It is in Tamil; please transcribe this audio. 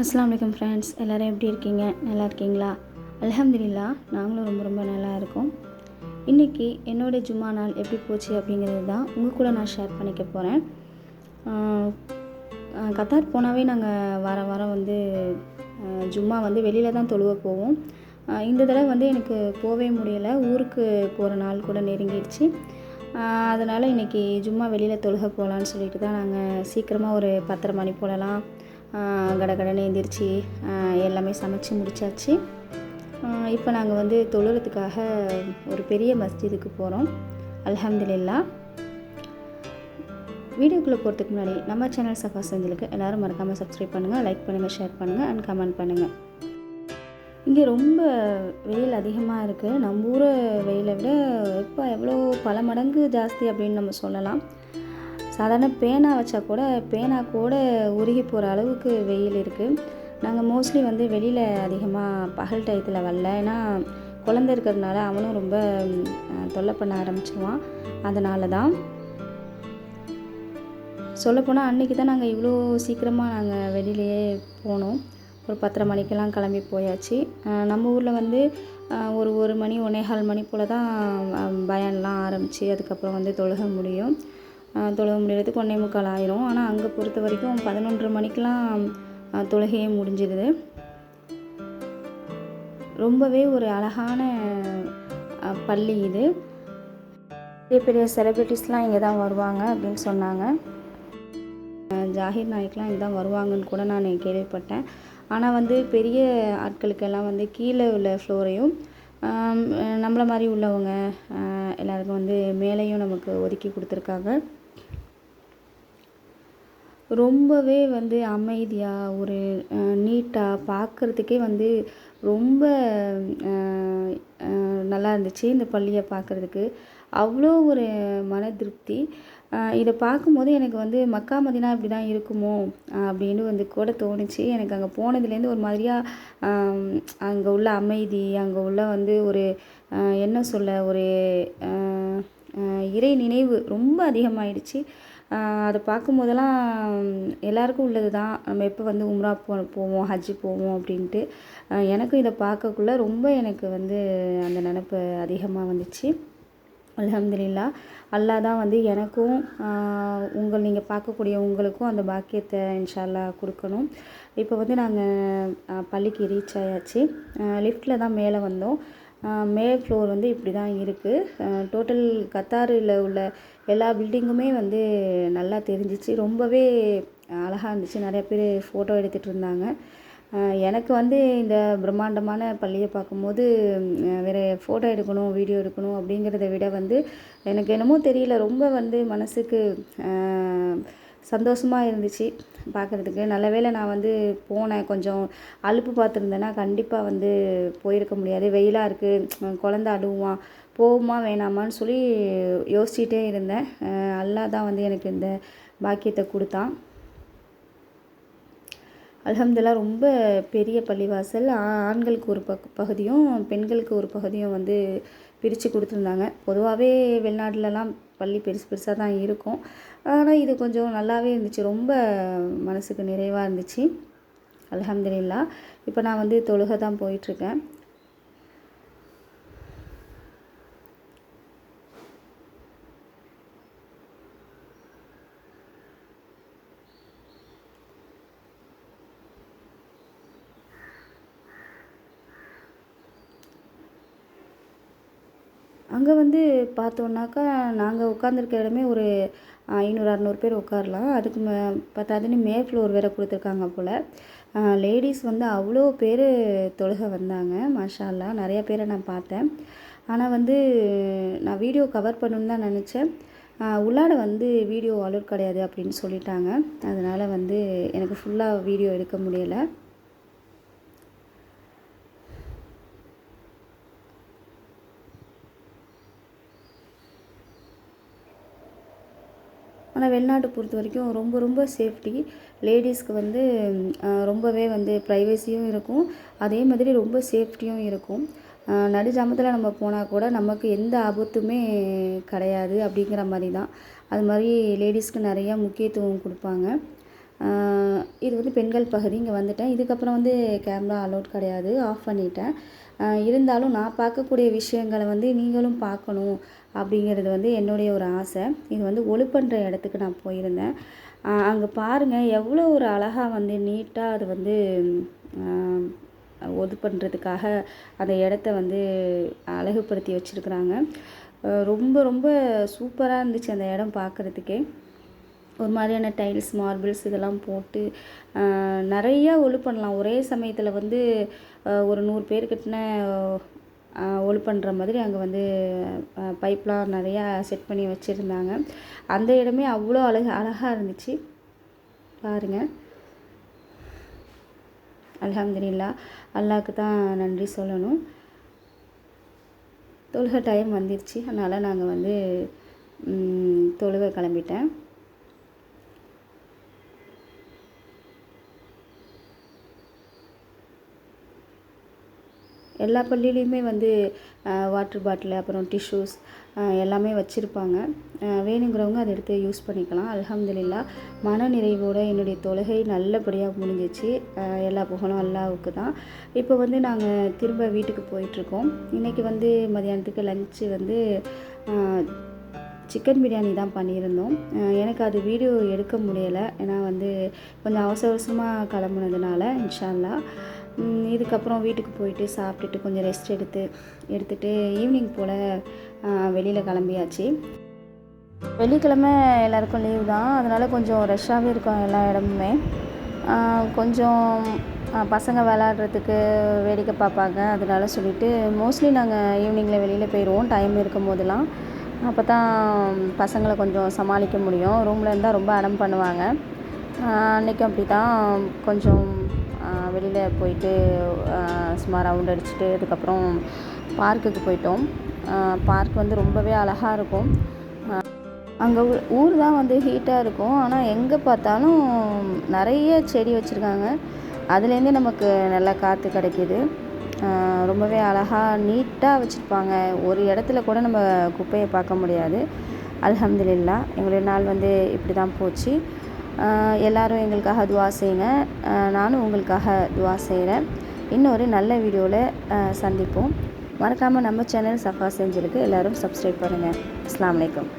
அஸ்லாம் வலைக்கம் ஃப்ரெண்ட்ஸ் எல்லோரும் எப்படி இருக்கீங்க? நல்லா இருக்கீங்களா? அலமதுல்லா நாங்களும் ரொம்ப ரொம்ப நல்லா இருக்கோம். இன்றைக்கி என்னோட ஜும்மா நாள் எப்படி போச்சு அப்படிங்கிறது தான் உங்கள் கூட நான் ஷேர் பண்ணிக்க போகிறேன் கத்தார் போனாவே நாங்கள் வார வாரம் வந்து ஜும்மா வந்து வெளியில் தான் தொழுவ போவோம். இந்த தடவை வந்து எனக்கு போகவே முடியலை. ஊருக்கு போகிற நாள் கூட நெருங்கிடுச்சு. அதனால் இன்றைக்கி ஜும்மா வெளியில் தொழுக போகலான்னு சொல்லிட்டு தான் நாங்கள் சீக்கிரமாக ஒரு பத்தரை மணி போலலாம் கடகடன்னு எந்திரிச்சு எல்லாமே சமைச்சு முடிச்சாச்சு. இப்போ நாங்கள் வந்து தொழுறதுக்காக ஒரு பெரிய மஸ்ஜிதுக்கு போகிறோம் அல்ஹம்துலில்லா. வீடியோக்குள்ளே போகிறதுக்கு முன்னாடி நம்ம சேனல் சஃபா செஞ்சுக்கு எல்லோரும் மறக்காமல் சப்ஸ்கிரைப் பண்ணுங்கள் லைக் பண்ணுங்கள் ஷேர் பண்ணுங்கள் அண்ட் கமெண்ட் பண்ணுங்கள் இங்கே ரொம்ப வெயில் அதிகமாக இருக்குது நம்ம ஊர் வெயிலை விட இப்போ எவ்வளோ பல மடங்கு ஜாஸ்தி அப்படின்னு நம்ம சொல்லலாம். சாதாரண பேனா வச்சா கூட பேனா கூட உருகி போகிற அளவுக்கு வெயில் இருக்குது நாங்கள் மோஸ்ட்லி வந்து வெளியில் அதிகமாக பகல் டயத்தில் வரல. ஏன்னா குழந்த இருக்கிறதுனால அவனும் ரொம்ப தொல்லை பண்ண ஆரம்பிச்சுவான் அதனால தான் சொல்லப்போனால் அன்றைக்கி தான் நாங்கள் இவ்வளோ சீக்கிரமாக நாங்கள் வெளியிலேயே போனோம். ஒரு பத்தரை மணிக்கெல்லாம் கிளம்பி போயாச்சு. நம்ம ஊரில் வந்து ஒரு ஒரு மணி ஒன்னேகால் மணி போல் தான் அஹ், பயான்லாம் ஆரம்பித்து அதுக்கப்புறம் வந்து தொழுக முடியும். தொழுக முடிகிறதுக்கு ஒன்றே முக்கால் ஆயிரும். ஆனால் அங்கே பொறுத்த வரைக்கும் பதினொன்றரை மணிக்கெலாம் தொழுகையே முடிஞ்சிடுது ரொம்பவே ஒரு அழகான பள்ளி இது. பெரிய பெரிய செலிப்ரிட்டிஸ்லாம் இங்கே தான் வருவாங்க அப்படின்னு சொன்னாங்க. ஜாகிர் நாயக்லாம் இங்கே தான் வருவாங்கன்னு கூட நான் கேள்விப்பட்டேன். ஆனால் வந்து பெரிய ஆட்களுக்கெல்லாம் வந்து கீழே உள்ள ஃப்ளோரையும் நம்மளை மாதிரி உள்ளவங்க எல்லாருக்கும் வந்து மேலேயும் நமக்கு ஒதுக்கி கொடுத்துருக்காங்க. ரொம்பவே வந்து அமைதியாக ஒரு நீட்டாக பார்க்குறதுக்கே வந்து ரொம்ப நல்லா இருந்துச்சு இந்த பள்ளியை பார்க்குறதுக்கு அவ்வளோ ஒரு மன திருப்தி. இதை பார்க்கும்போது எனக்கு வந்து மக்கா மதினா இப்படி தான் இருக்குமோ அப்படின்னு வந்து கூட தோணுச்சு. எனக்கு அங்கே போனதுலேருந்து ஒரு மாதிரியாக அங்கே உள்ள அமைதி அங்கே உள்ள வந்து ஒரு என்ன சொல்ல ஒரு இறை நினைவு ரொம்ப அதிகமாயிடுச்சு. அதை பார்க்கும்போதெல்லாம் எல்லாருக்கும் உள்ளது தான். நம்ம எப்போ வந்து உம்ரா போ போவோம் ஹஜ்ஜு போவோம் அப்படின்ட்டு எனக்கும் இதை பார்க்கக்குள்ள ரொம்ப எனக்கு வந்து அந்த நினப்பு அதிகமாக வந்துச்சு. அலமதுல்லா அல்லா தான் வந்து எனக்கும் உங்கள் நீங்கள் பார்க்கக்கூடிய உங்களுக்கும் அந்த பாக்கியத்தை இன்ஷால்லா கொடுக்கணும். இப்போ வந்து நாங்கள் பள்ளிக்கு ரீச் ஆயாச்சு. லிஃப்ட்டில் தான் மேலே வந்தோம். ஆஹ் மேல் ஃப்ளோர் வந்து இப்படி தான் இருக்குது டோட்டல் கத்தாரில் உள்ள எல்லா பில்டிங்குமே வந்து நல்லா தெரிஞ்சிச்சு. ரொம்பவே அழகாக இருந்துச்சு. நிறைய பேர் ஃபோட்டோ எடுத்துகிட்டு இருந்தாங்க. எனக்கு வந்து இந்த பிரம்மாண்டமான பள்ளியை பார்க்கும்போது வேறு ஃபோட்டோ எடுக்கணும் வீடியோ எடுக்கணும் அப்படிங்கிறத விட வந்து எனக்கு என்னமோ தெரியல. ரொம்ப வந்து மனசுக்கு சந்தோஷமாக இருந்துச்சு பார்க்குறதுக்கு. நல்ல வேளை நான் வந்து போனேன். கொஞ்சம் அலுப்பு பார்த்துருந்தேன்னா கண்டிப்பாக வந்து போயிருக்க முடியாது. வெயிலாக இருக்குது குழந்த அழுவான் போகுமா வேணாமான்னு சொல்லி யோசிச்சிட்டே இருந்தேன். அல்லா தான் வந்து எனக்கு இந்த பாக்கியத்தை கொடுத்தான். அலமதுல்லா ரொம்ப பெரிய பள்ளிவாசல். ஆண்களுக்கு ஒரு பக் பகுதியும் பெண்களுக்கு ஒரு பகுதியும் வந்து பிரித்து கொடுத்துருந்தாங்க. பொதுவாகவே வெளிநாட்டிலலாம் பள்ளி பெருசு பெருசாக தான் இருக்கும். ஆனால் இது கொஞ்சம் நல்லாவே இருந்துச்சு. ரொம்ப மனசுக்கு நிறைவாக இருந்துச்சு. அலமதுல்லா இப்போ நான் வந்து தொழுகை தான் போயிட்டுருக்கேன். அங்கே வந்து பார்த்தோன்னாக்கா நாங்கள் உட்காந்துருக்க இடமே ஒரு ஐநூறு அறநூறு பேர் உட்காரலாம். அதுக்கு மே பத்தாதுன்னு மே ஃப்ளோர் வேறு கொடுத்துருக்காங்க போல். லேடிஸ் வந்து அவ்வளோ பேர் தொழுக வந்தாங்க மாஷா நிறைய பேரை நான் பார்த்தேன். ஆனால் வந்து நான் வீடியோ கவர் பண்ணணும்னு தான் நினச்சேன். உள்ளாட வந்து வீடியோ அலோட் கிடையாது அப்படின்னு சொல்லிட்டாங்க. அதனால் வந்து எனக்கு ஃபுல்லாக வீடியோ எடுக்க முடியலை. ஆனால் வெளிநாட்டை பொறுத்த வரைக்கும் ரொம்ப ரொம்ப சேஃப்டி லேடிஸ்க்கு வந்து ரொம்பவே வந்து ப்ரைவசியும் இருக்கும். அதே மாதிரி ரொம்ப சேஃப்டியும் இருக்கும். நடுஜாமத்தில் நடு ஜாமத்தில் நம்ம போனால் கூட நமக்கு எந்த ஆபத்துமே கிடையாது அப்படிங்கிற மாதிரி தான். அது மாதிரி லேடிஸ்க்கு நிறையா முக்கியத்துவம் கொடுப்பாங்க. இது வந்து பெண்கள் பகுதி இங்கே வந்துட்டேன். இதுக்கப்புறம் வந்து கேமரா அலோட் கிடையாது. ஆஃப் பண்ணிட்டேன். இருந்தாலும் நான் பார்க்கக்கூடிய விஷயங்களை வந்து நீங்களும் பார்க்கணும் அப்படிங்கிறது வந்து என்னுடைய ஒரு ஆசை. இது வந்து ஒழுப்பன்ற இடத்துக்கு நான் போயிருந்தேன். அங்கே பாருங்கள் எவ்வளோ ஒரு அழகாக வந்து நீட்டாக அது வந்து ஒது பண்ணுறதுக்காக அந்த இடத்த வந்து அழகுபடுத்தி வச்சுருக்குறாங்க. ரொம்ப ரொம்ப சூப்பராக இருந்துச்சு அந்த இடம் பார்க்குறதுக்கே. ஒரு மாதிரியான டைல்ஸ் மார்பிள்ஸ் இதெல்லாம் போட்டு நிறையா ஒழு பண்ணலாம். ஒரே சமயத்தில் வந்து ஒரு நூறு பேர் கிட்டன ஒழு பண்ணுற மாதிரி அங்கே வந்து பைப்லாம் நிறையா செட் பண்ணி வச்சுருந்தாங்க. அந்த இடமே அவ்வளோ அழகு அழகாக இருந்துச்சு. பாருங்கள் அலமதுல்லா அல்லாவுக்கு தான் நன்றி சொல்லணும். தொழுக டைம் வந்துருச்சு. அதனால் நாங்கள் வந்து தொழுக கிளம்பிட்டேன். எல்லா பள்ளியிலையுமே வந்து வாட்டர் பாட்டில் அப்புறம் டிஷ்யூஸ் எல்லாமே வச்சுருப்பாங்க. வேணுங்கிறவங்க அதை எடுத்து யூஸ் பண்ணிக்கலாம். அலமதுல்லா மன நிறைவோடு என்னுடைய தொழுகை நல்லபடியாக முடிஞ்சிச்சு. எல்லா புகழும் அல்லாவுக்கு தான். இப்போ வந்து நாங்கள் திரும்ப வீட்டுக்கு போயிட்டுருக்கோம். இன்றைக்கி வந்து மதியானத்துக்கு லஞ்சு வந்து சிக்கன் பிரியாணி தான் பண்ணியிருந்தோம். எனக்கு அது வீடியோ எடுக்க முடியலை. ஏன்னா வந்து கொஞ்சம் அவசர அவசரமாக கிளம்புனதுனால இன்ஷால்லா. இதுக்கப்புறம் வீட்டுக்கு போயிட்டு சாப்பிட்டுட்டு கொஞ்சம் ரெஸ்ட் எடுத்து எடுத்துகிட்டு ஈவினிங் போல் வெளியில் கிளம்பியாச்சு. வெள்ளிக்கிழமை எல்லாருக்கும் லீவ் தான். அதனால் கொஞ்சம் ரஷ்ஷாகவே இருக்கும் எல்லா இடமுமே. கொஞ்சம் பசங்க விளாட்றதுக்கு வேடிக்கை பார்ப்பாங்க. அதனால சொல்லிவிட்டு மோஸ்ட்லி நாங்கள் ஈவினிங்கில் வெளியில் போயிடுவோம் டைம் இருக்கும் போதெல்லாம் அப்போ தான் பசங்களை கொஞ்சம் சமாளிக்க முடியும். ரூமில் இருந்தால் ரொம்ப அடம் பண்ணுவாங்க. அன்றைக்கி அப்படி தான் கொஞ்சம் வெளியில் போயிட்டு சும்மா ரவுண்ட் அடிச்சுட்டு அதுக்கப்புறம் பார்க்குக்கு போயிட்டோம். பார்க் வந்து ரொம்பவே அழகாக இருக்கும். அங்கே ஊர் தான் வந்து ஹீட்டாக இருக்கும். ஆனால் எங்கே பார்த்தாலும் நிறைய செடி வச்சுருக்காங்க. அதுலேருந்தே நமக்கு நல்லா காற்று கிடைக்கிது. ரொம்பவே அழகாக நீட்டாக வச்சுருப்பாங்க. ஒரு இடத்துல கூட நம்ம குப்பையை பார்க்க முடியாது. அல்ஹம்துலில்லா எங்களுடைய நாள் வந்து இப்படி தான் போச்சு எல்லோரும் எங்களுக்காக துவா செய்யுங்க. நானும் உங்களுக்காக துவா செய்கிறேன் இன்னொரு நல்ல வீடியோவில் சந்திப்போம். மறக்காமல் நம்ம சேனல் சஃபா செஞ்சிருக்கு. எல்லோரும் சப்ஸ்கிரைப் பண்ணுங்கள் அஸ்லாம் வலைக்கம்.